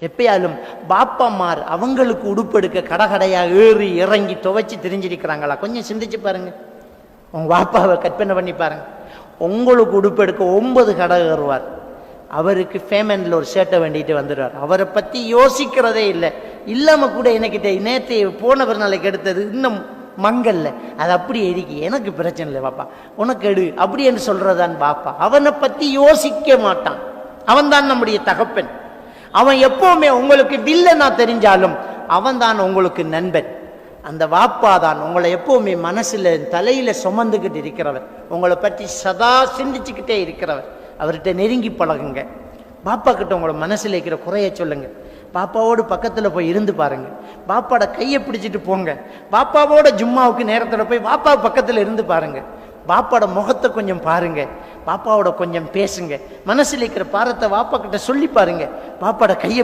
எப்பயாலும் பாப்பம்மார் அவங்களுக்கு உடுப்பெடுக்க கடகடையாக ஏறி இறங்கி துவைச்சி தெரிஞ்சிருக்கிறாங்களா? கொஞ்சம் சிந்திச்சு பாருங்க. உங்கள் பாப்பாவை கற்பனை பண்ணி பாருங்க. உங்களுக்கு உடுப்பெடுக்க ஒன்பது கடை ஏறுவார். அவருக்கு ஃபேமனில் ஒரு சேட்டை வேண்டிட்டு வந்துடுவார். அவரை பற்றி யோசிக்கிறதே இல்லை. இல்லாமல் கூட எனக்கிட்ட நேற்று போனவர் நாளைக்கு எடுத்தது இன்னும் மங்கல்ல. அது அப்படி இருக்கு. எனக்கு பிரச்சனை இல்லை பாப்பா. உனக்கு எடு. அப்படி என்று சொல்றதான் பாப்பா. அவனை பற்றி யோசிக்க மாட்டான். அவன்தான் நம்முடைய தகப்பன். அவன் எப்பவுமே உங்களுக்கு வில்லனா தெரிஞ்சாலும் அவன்தான் உங்களுக்கு நண்பன். அந்த வாப்பா தான் உங்களை எப்பவுமே மனசில் தலையில் சுமந்துக்கிட்டு இருக்கிறவர். உங்களை பற்றி சதா சிந்திச்சுக்கிட்டே இருக்கிறவர். அவர்கிட்ட நெருங்கி பழகுங்க. பாப்பா கிட்ட உங்களை மனசில் இருக்கிற குறைய சொல்லுங்க. பாப்பாவோடு பக்கத்தில் போய் இருந்து பாருங்க. பாப்பாவோட கையை பிடிச்சிட்டு போங்க. பாப்பாவோட ஜும்மாவுக்கு நேரத்தில் போய் பாப்பா பக்கத்தில் இருந்து பாருங்கள் பாப்பாவோட முகத்தை கொஞ்சம் பாருங்க. பாப்பாவோட கொஞ்சம் பேசுங்க. மனசில் இருக்கிற பாரத்தை பாப்பா கிட்ட சொல்லி பாருங்க. பாப்பாவோட கையை